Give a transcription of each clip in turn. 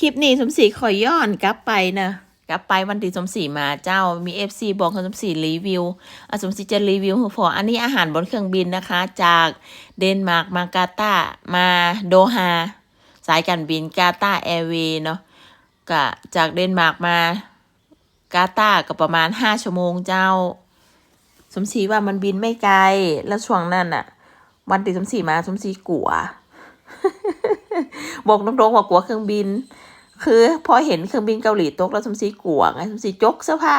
คลิปนี้สมศรีขอย้อนกลับไปนะกลับไปวันที่สมศรีมาเจ้ามีเอฟซีบอกสมศรีรีวิวอสมศรีจะรีวิวให้ออันนี้อาหารบนเครื่องบินนะคะ จากเดนมาร์กมากาตามาโดฮาสายการบินกาตาแอร์เวย์เนาะก็จากเดนมาร์กมากาตาก็ประมาณห้าชั่วโมงเจ้า สมศรีว่ามันบินไม่ไกลแล้วช่วงนั้นอะวันที่สมศรีมาสมศรีกลัวบอกตรงๆว่ากลัวเครื่องบิน คือพอเห็นเครื่องบินเกาหลีตกแล้วสมศรีกลัวไงสมศรีจกเสื้อผ้า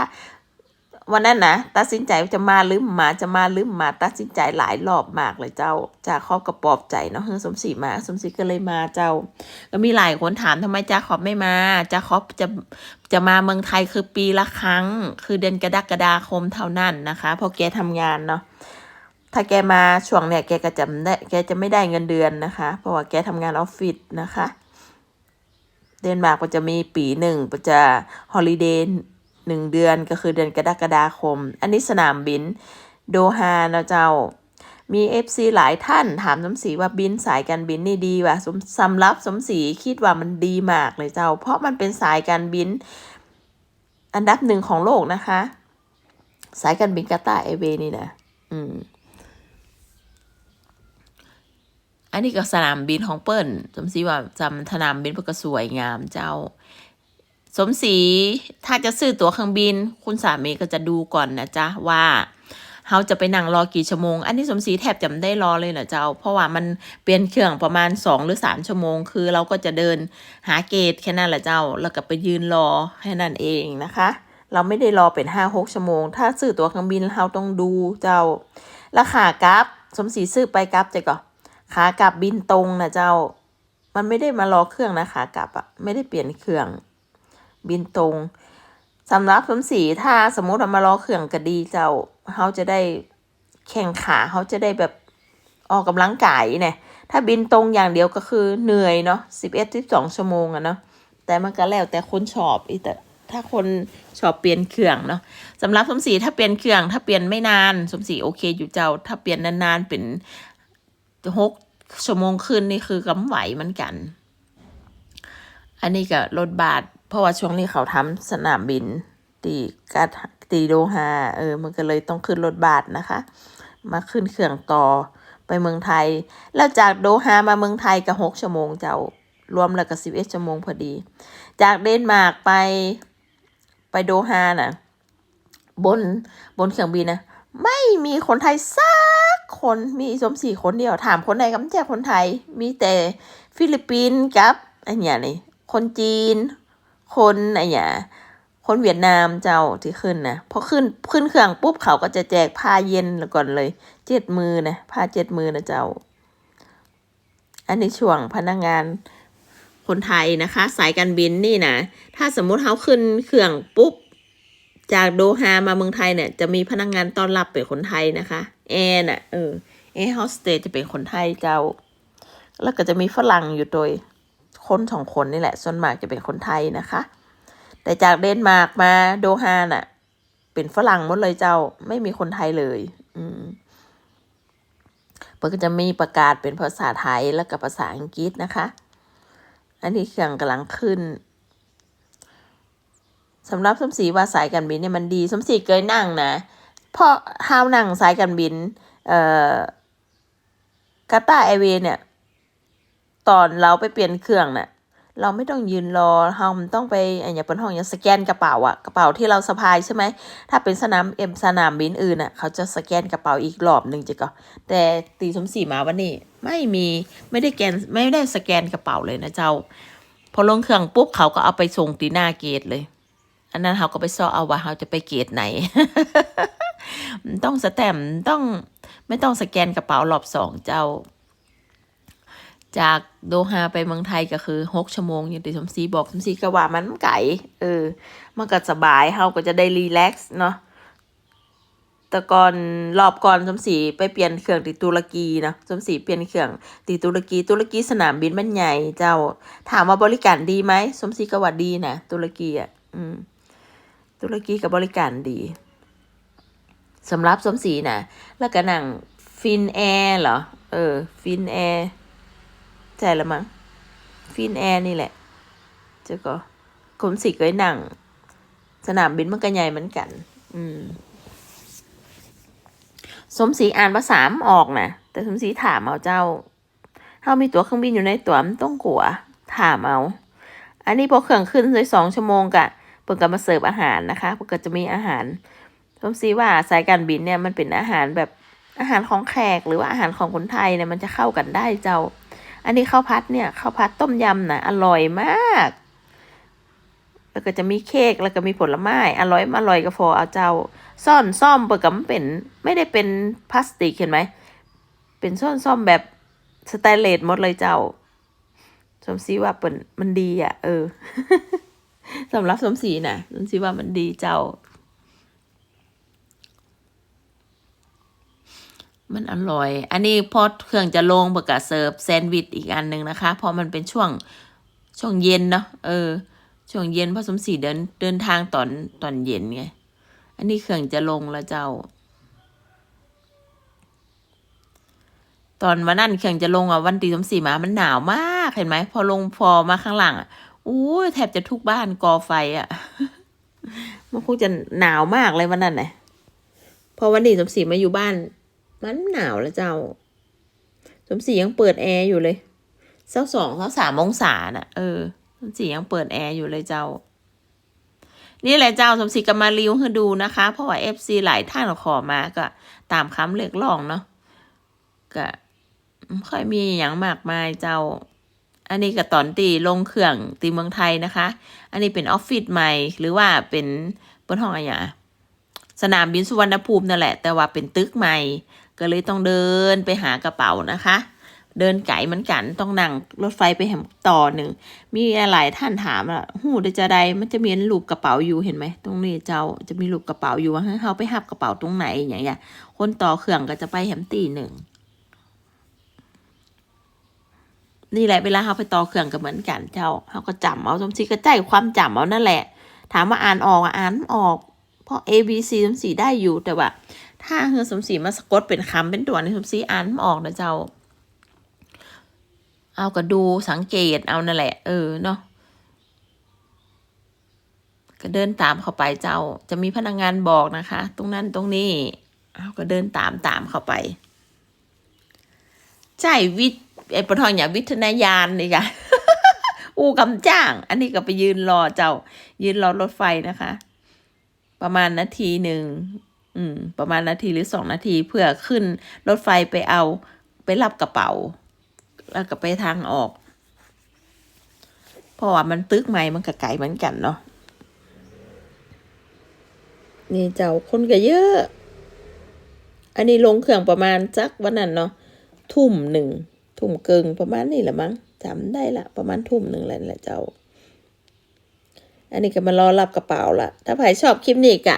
วันนั้นนะตัดสินใจจะมาหรือมาจะมาหรือมาตัดสินใจหลายรอบมากเลยเจ้าจาครอบกระปอบใจเนาะเฮ้ยสมศรีมาสมศรีก็เลยมาเจ้า ก็มีหลายคนถามทำไมจาขอบไม่มาจาขอบจะจะมาเมืองไทยคือปีละครั้ง คือเดือนกรกฎาคมเท่านั้นนะคะพอแกทำงานเนาะถ้าแกมาช่วงเนี่ยแกก็จะไม่ได้แกจะไม่ได้เงินเดือนนะคะ เพราะว่าแกทำงานออฟฟิศนะคะ เดนมาร์กมันจะมีปีหนึ่งมันจะฮอลิเดย์หนึ่งเดือนก็คือเดือนกรกฎาคม อันนี้สนามบินโดฮาเนาะเจ้า มีเอฟซีหลายท่านถามสมศรีว่าบินสายการบินนี่ดีว่ะสมสำหรับสมศรีคิดว่ามันดีมากเลยเจ้า เพราะมันเป็นสายการบิน อันดับหนึ่งของโลกนะคะ สายการบินกาตาร์แอเวนี่นะอืม อั นนี้ก็สนามบินของเปิ้ลสมศรีว่าจำสนามบินเพื่อก็สวยงามเจ้า สมศรีถ้าจะซื้อตั๋วเครื่องบิน คุณสามีก็จะดูก่อนนะจ๊ะว่าเขาจะไปนั่งรอกี่ชั่วโมง อันนี้สมศรีแทบจะไม่ได้รอเลยนะเจ้า เพราะว่ามันเปลี่ยนเครื่องประมาณสองหรือสามชั่วโมง คือเราก็จะเดินหาเกตแค่นั้นแหละเจ้า แล้วก็ไปยืนรอแค่นั้นเองนะคะ เราไม่ได้รอเป็นห้าหกชั่วโมง ถ้าซื้อตั๋วเครื่องบินเราต้องดูเจ้า ราคากราฟสมศรีซื้อไปกราฟจะก่อน ขากลับบินตรงนะเจ้า มันไม่ได้มารอเครื่องนะขากลับอะไม่ได้เปลี่ยนเครื่อง บินตรงสำหรับสมศรีถ้าสมมติว่ามารอเครื่องก็ดีเจ้าเขาจะได้แข่งขาเขาจะได้แบบออกกำลังกายเนี่ย ถ้าบินตรงอย่างเดียวก็คือเหนื่อยเนาะสิบเอ็ดสิบสองชั่วโมงอะเนาะ แต่มันก็แล้วแต่คนชอบอีแต่ถ้าคนชอบเปลี่ยนเครื่องเนาะสำหรับสมศรีถ้าเปลี่ยนเครื่อง ถ้าเปลี่ยนไม่นาน สมศรีโอเคอยู่เจ้า ถ้าเปลี่ยนนานๆเป็นหก ชั่วโมงขึ้นนี่คือกำไหวเหมือนกัน อันนี้ก็รถบาท เพราะว่าช่วงนี้เขาทำสนามบิน ตีกาตีโดฮาเออ มันก็เลยต้องขึ้นรถบาทนะคะ มาขึ้นเครื่องต่อไปเมืองไทย แล้วจากโดฮามาเมืองไทยก็หกชั่วโมงเจ้ารวมแล้วก็สิบเอ็ดชั่วโมงพอดี จากเดนมาร์กไปไปโดฮาน่ะบนบนเครื่องบินนะไม่มีคนไทยสัก คนมีสมศรีคนเดียวถามคนไหนก็ไม่ใช่คนไทย มีแต่ฟิลิปปินส์กับไอเนี่ยนี่คนจีน คนไอเนี่ยคนเวียดนามเจ้าที่ขึ้นนะพอขึ้นขึ้นเครื่องปุ๊บเขาก็จะแจกผ้าเย็นก่อนเลยเจ็ดมือนะผ้าเจ็ดมือนะเจ้า อันนี้ช่วงพนักงานคนไทยนะคะ สายการบินนี่นะถ้าสมมุติเขาขึ้นเครื่องปุ๊บ จากโดฮามาเมืองไทยเนี่ยจะมีพนักงานต้อนรับเป็นคนไทยนะคะแอร์น่ะเออแอร์โฮสเตสจะเป็นคนไทยเจ้า แล้วก็จะมีฝรั่งอยู่โดยคนสองคนนี่แหละ ส่วนมากจะเป็นคนไทยนะคะ แต่จากเดนมาร์กมาโดฮาน่ะ เป็นฝรั่งหมดเลยเจ้า ไม่มีคนไทยเลย อืมมันก็จะมีประกาศเป็นภาษาไทยแล้วกับภาษาอังกฤษนะคะ อันนี้เครื่องกำลังขึ้น สำหรับสมศรีว่าสายการบินเนี่ยมันดีสมศรีเคยนั่งนะเพราะห้าวนั่งสายการบิน เอ่อกาตาร์แอร์เวย์เนี่ย ตอนเราไปเปลี่ยนเครื่องน่ะเราไม่ต้องยืนรอเรามันต้องไปอันอย่างเป็นห้องอย่างสแกนกระเป๋าอะกระเป๋าที่เราสะพายใช่ไหม ถ้าเป็นสนามเอ็มสนามบินอื่นอะเขาจะสแกนกระเป๋าอีกรอบหนึ่งจ้ะก็แต่ตีสมศรีมาวันนี้ ไม่มีไม่ได้แกนไม่ได้สแกนกระเป๋าเลยนะเจ้า พอลงเครื่องปุ๊บเขาก็เอาไปส่งตีหน้าเกตเลย อันนั้นเขาก็ไปซ่อเอาว่าเขาจะไปเกตไหน ต้องสแตมป์ต้องไม่ต้องสแกนกระเป๋ารอบสองเจ้า จากโดฮาไปเมืองไทยก็คือหกชั่วโมงอย่างที่สมศรีบอกสมศรีก็ว่ามันไก่เออ มันก็สบายเขาก็จะได้รีแลกซ์เนาะแต่ก่อนรอบก่อนสมศรีไปเปลี่ยนเครื่องที่ตุรกีเนาะสมศรีเปลี่ยนเครื่องที่ตุรกี ตุรกีสนามบินมันใหญ่เจ้า ถามว่าบริการดีไหมสมศรีก็ว่าดีนะตุรกีอะอืม ตุรกีกับบริการดีสำหรับสมศรีนะแล้วก็นั่งฟินแอร์เหรอ เออ ฟินแอร์ใช่ละมั้งฟินแอร์นี่แหละเจ้าก็กรมสีก็ได้นั่งสนามบินมันก็ใหญ่เหมือนกัน อืม สมศรีอ่านภาษามออกนะแต่สมศรีถามเอาเจ้าเฮามีตั๋วเครื่องบินอยู่ในตั๋วมันต้องกลัวถามเอา อันนี้พอเครื่องขึ้นเลยสองชั่วโมงกะ เปิดก็มาเสิร์ฟอาหารนะคะเปิดก็จะมีอาหารสมศรีว่าสายการบินเนี่ยมันเป็นอาหารแบบอาหารของแขกหรือว่าอาหารของคนไทยเนี่ยมันจะเข้ากันได้เจ้า อันนี้ข้าวพัดเนี่ยข้าวพัดต้มยำนะอร่อยมาก แล้วก็จะมีเค้กแล้วก็มีผลไม้อร่อยอร่อยก็พอเอาเจ้า ซ่อนซ่อมเปิดกับมันเป็นไม่ได้เป็นพลาสติกเห็นไหมเป็นซ่อนซ่อมแบบสแตนเลสหมดเลยเจ้าสมศรีว่าเปิ่นมันดีอะ เออ สำหรับสมศรีนะสมศรีว่ามันดีเจ้า มันอร่อย อันนี้พอเครื่องจะลงปิดกับเสิร์ฟแซนด์วิชอีกอันหนึ่งนะคะเพราะมันเป็นช่วงช่วงเย็นเนาะเออ ช่วงเย็นเพราะสมศรีเดินเดินทางตอนตอนเย็นไง อันนี้เครื่องจะลงแล้วเจ้า ตอนวันนั้นเครื่องจะลงอะวันตีสมศรีมามันหนาวมากเห็นไหมพอลงพอมาข้างหลังอะ อู้ยแทบจะทุกบ้านกอไฟอะ มันคงจะหนาวมากเลยวันนั้นน่ะพอวันนี้สมศรีมาอยู่บ้าน มันหนาวแล้วเจ้า สมศรียังเปิดแอร์อยู่เลยเสักสองเสักสามองศาน่ะ เออสมศรียังเปิดแอร์อยู่เลยเจ้า นี่แหละเจ้าสมศรีก็มารีวิวให้ดูนะคะ เพราะว่าเอฟซีหลายท่านขอมาก็ ตามคำเรียกร้องเนาะก็ไม่ค่อยมีอย่างมากมายเจ้า อันนี้ก็ตอนตีลงเครื่องตีเมืองไทยนะคะ อันนี้เป็นออฟฟิศใหม่ หรือว่าเป็นเปิ้นห้องอะไรอย่างสนามบินสุวรรณภูมินั่นแหละ แต่ว่าเป็นตึกใหม่ ก็เลยต้องเดินไปหากระเป๋านะคะ เดินไก่เหมือนกันต้องนั่งรถไฟไปแหมต่อหนึ่ง มีหลายท่านถามอะหูได้จะใดมันจะมีรูปกระเป๋าอยู่เห็นไหมตรงนี้เจ้าจะมีรูปกระเป๋าอยู่ว่าเขาไปหับกระเป๋าตรงไหนอย่างเงี้ยคนต่อเครื่องก็จะไปแฮมตีหนึ่ง นี่แหละเวลาเขาไปต่อเครื่องก็เหมือนกันเจ้าเขาก็จำเอาสมศรีก็ใจความจำเอานั่นแหละ ถามว่าอ่านออกอ่านออก เพราะ A B C สมศรีได้อยู่แต่ว่า ถ้าเฮอสมศรีมาสะกดเป็นคำเป็นตัวในสมศรีอ่านไม่ออกนะเจ้า เอาก็ดูสังเกตเอานั่นแหละ เออเนาะก็เดินตามเข้าไปเจ้า จะมีพนักงานบอกนะคะ ตรงนั้นตรงนี้เอาก็เดินตามตามเข้าไปใช่วิทย์ ไอ้ปทองอย่างวิทยายานนี่ค่ะอูกำจ้าง อันนี้ก็ไปยืนรอเจ้า ยืนรอรถไฟนะคะ ประมาณนาทีหนึ่งอืม ประมาณนาทีหรือสองนาทีเพื่อขึ้นรถไฟไปเอาไปรับกระเป๋า แล้วก็ไปทางออก เพราะว่ามันตึกใหม่มันก็ไกลเหมือนกันเนาะนี่เจ้าคนก็เยอะ อันนี้ลงเครื่องประมาณจักวันนั้นเนาะทุ่มหนึ่ง ทุ่มเกิงประมาณนี้แหละมั้งจำได้ละประมาณทุ่มหนึ่งแหละเจ้า อันนี้ก็มารอรับกระเป๋าละถ้าใครชอบคลิปนี้กะ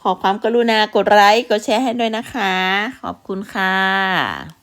ขอความกรุณากดไลค์กดแชร์ให้ด้วยนะคะ ขอบคุณค่ะ